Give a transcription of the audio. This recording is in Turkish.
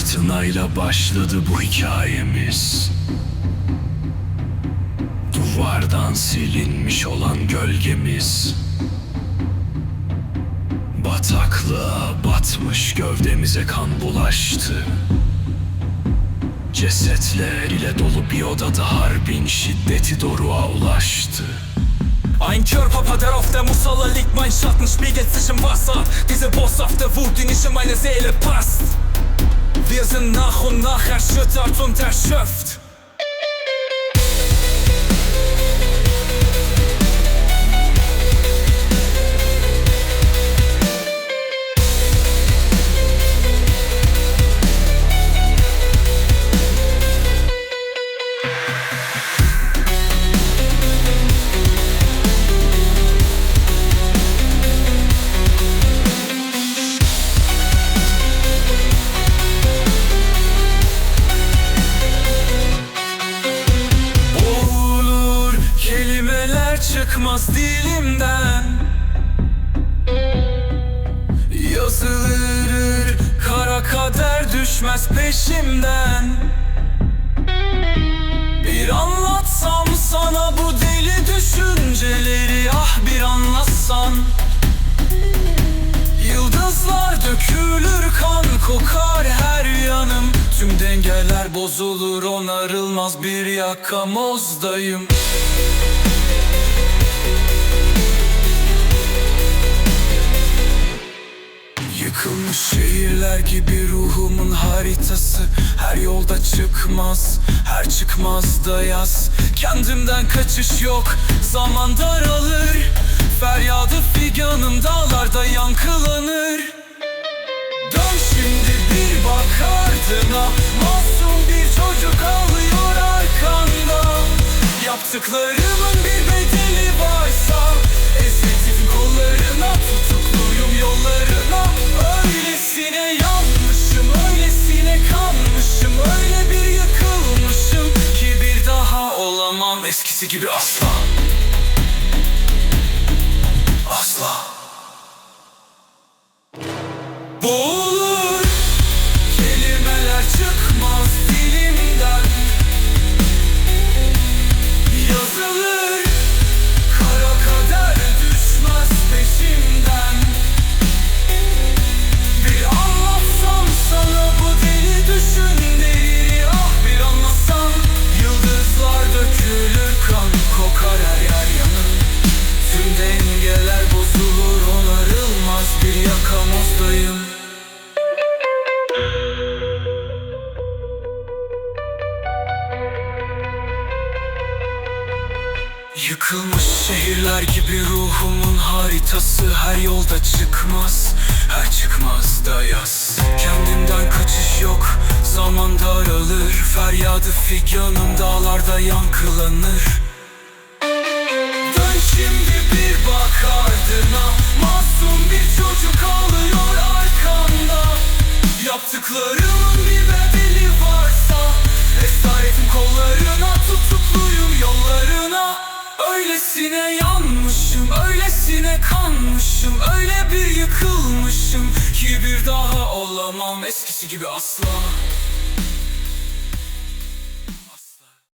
anayla başladı bu hikayemiz Duvardan silinmiş olan gölgemiz Bataklığa batmış gövdemize kan bulaştı Cesetler ile dolu bir odada harbin şiddeti doruğa ulaştı Ein Körper, der auf der Musala liegt, mein Schatten spiegelt sich im Wasser. Diese boshafte Wut, die nicht in meine Seele passt. Wir sind nach und nach erschüttert und erschöpft. Çıkmaz dilimden. Yazılır kara kader düşmez peşimden. Bir anlatsam sana bu deli düşünceleri ah bir anlatsan. Yıldızlar dökülür kan kokar her yanım. Tüm dengeler bozulur onarılmaz bir yakamozdayım Yıkılmış şehirler gibi ruhumun haritası. Her yolda çıkmaz, her çıkmazda yaz. Kendimden kaçış yok, zaman daralır. Feryadı figanım dağlarda yankılanır. Dön şimdi bir bak ardına. Masum bir çocuk ağlıyor arkanda. Yaptıklarımın bir Eskisi gibi asla. Asla. Boğulur Yıkılmış şehirler gibi ruhumun haritası Her yolda çıkmaz, her çıkmazda yaz. Kendimden kaçış yok, zaman daralır Feryadı figanım dağlarda yankılanır. Dön şimdi bir bak ardına Masum bir çocuk ağlıyor arkanda. Yaptıklarımın kanmışım Öyle bir yıkılmışım ki bir daha olamam. Eskisi gibi asla